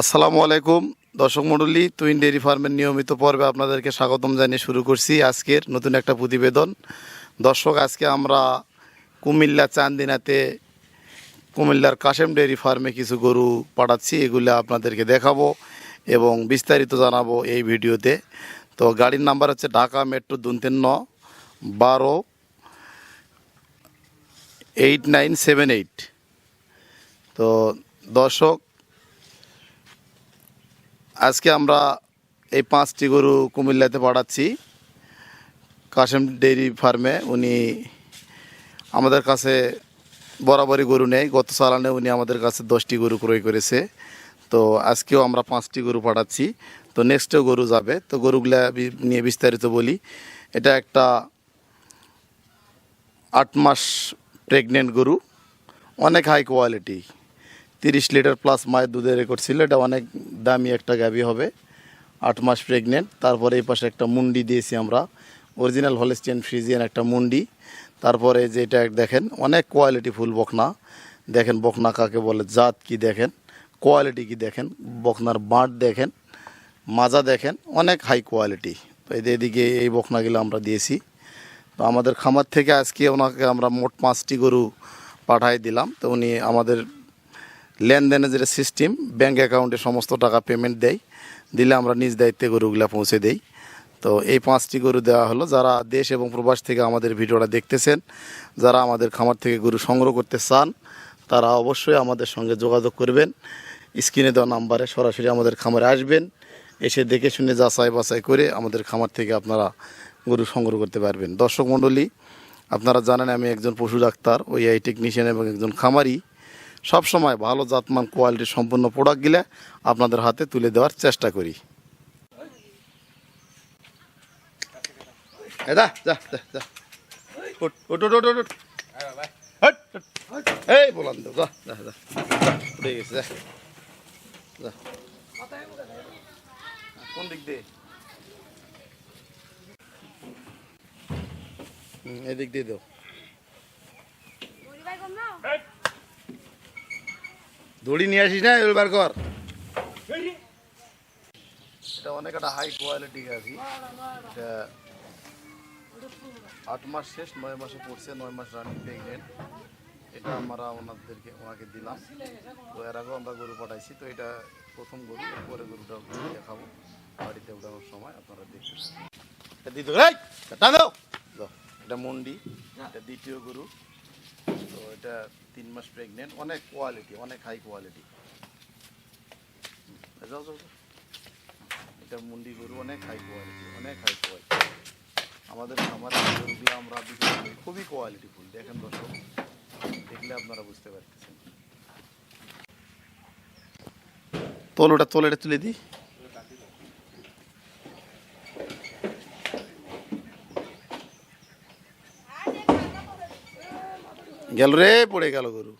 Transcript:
আসসালামু আলাইকুম, দর্শক মণ্ডলী টুইন ডেয়ারি ফার্মের নিয়মিত পর্বে আপনাদেরকে স্বাগতম জানিয়ে শুরু করছি আজকের নতুন একটা প্রতিবেদন। দর্শক, আজকে আমরা কুমিল্লা চান্দিনাতে কুমিল্লার কাশেম ডেয়ারি ফার্মে কিছু গরু পাঠাচ্ছি, এগুলো আপনাদেরকে দেখাবো এবং বিস্তারিত জানাব এই ভিডিওতে। তো গাড়ির নাম্বার হচ্ছে ঢাকা মেট্রো দুনতেন্ন বারো এইট নাইন সেভেন এইট তো দর্শক আজকে আমরা এই পাঁচটি গরু কুমিল্লাতে পাঠাচ্ছি। কাশেম ডেইরি ফার্মে উনি আমাদের কাছে বরাবরই গরু নেই। গত সালানে উনি আমাদের কাছে দশটি গরু ক্রয় করেছে। তো আজকেও আমরা পাঁচটি গরু পাঠাচ্ছি। তো নেক্সটেও গরু যাবে। তো গরুগুলা নিয়ে বিস্তারিত বলি। এটা একটা আট মাস প্রেগনেন্ট গরু। অনেক হাই কোয়ালিটি তিরিশ লিটার প্লাস মায়ের দুধের রেকর্ড ছিল। এটা অনেক দামি একটা গাভি হবে, আট মাস প্রেগনেন্ট তারপরে এই পাশে একটা মুন্ডি দিয়েছি আমরা অরিজিনাল হলেস্টিয়ান ফ্রিজিয়ান একটা মুন্ডি। তারপরে যেটা দেখেন, অনেক কোয়ালিটি ফুল বকনা। দেখেন বকনা কাকে বলে, জাত কি দেখেন কোয়ালিটি কি দেখেন, বকনার বাঁট দেখেন, মাজা দেখেন, অনেক হাই কোয়ালিটি তো এদিকে এই বকনাগুলো আমরা দিয়েছি। তো আমাদের খামার থেকে আজকে ওনাকে আমরা মোট পাঁচটি গরু পাঠাই দিলাম। তো উনি আমাদের লেনদেনের যেটা সিস্টেম ব্যাঙ্ক অ্যাকাউন্টে সমস্ত টাকা পেমেন্ট দেয়, দিলে আমরা নিজ দায়িত্বে গরুগুলা পৌঁছে দেই। তো এই পাঁচটি গরু দেওয়া হলো। যারা দেশ এবং প্রবাস থেকে আমাদের ভিডিওটা দেখতেছেন, যারা আমাদের খামার থেকে গরু সংগ্রহ করতে চান, তারা অবশ্যই আমাদের সঙ্গে যোগাযোগ করবেন। স্ক্রিনে দেওয়া নাম্বারে সরাসরি আমাদের খামারে আসবেন। এসে দেখে শুনে যাচাই বাছাই করে আমাদের খামার থেকে আপনারা গরু সংগ্রহ করতে পারবেন। দর্শক মণ্ডলী, আপনারা জানেন আমি একজন পশু ডাক্তার, ওই আই টেকনিশিয়ান এবং একজন খামারি। সব সময় ভালো জাতমান কোয়ালিটির সম্পূর্ণ প্রোডাক্ট গিলে আপনাদের হাতে তুলে দেওয়ার চেষ্টা করি। এ যা যা যা যা। উঠ উঠ উঠ উঠ উঠ, উঠ হট, হট। এই বলান দাও যা যা যা। যা, উঠে গেছে যা। যা। কোন দিক দিয়ে? এদিক দিয়ে দাও। দড়ি নিয়ে আসিস না এবার কর। এটা অনেক একটা হাই কোয়ালিটি গাভি। এটা আট মাস শেষ নয় মাসে পড়ছে নয় মাস রানিং প্রেগনেন্ট এটা আমরা ওনাদেরকে ওনাকে দিলাম। তো এর আগেও আমরা গরু পাঠাইছি তো এটা প্রথম গরু এরপরে গরুটা দেখাবো। বাড়িতে উঠানোর সময় আপনারা দেখবেন এটা দিতে এটা মন্ডি এটা দ্বিতীয় গরু। এটা তিন মাস প্রেগনেন্ট অনেক কোয়ালিটি অনেক হাই কোয়ালিটি যাও যাও। এটা মুন্ডি গরু, অনেক হাই কোয়ালিটি অনেক হাই কোয়ালিটি আমাদের খামারের গরুগুলো আমরা বিক্রি কোয়ালিটি ফুল, দেখেন দর্শক, দেখলে আপনারা বুঝতে পারতেছেন। তোল ওটা তোল এটা তুলে দিই। গেল রে পড়ে গেল গরু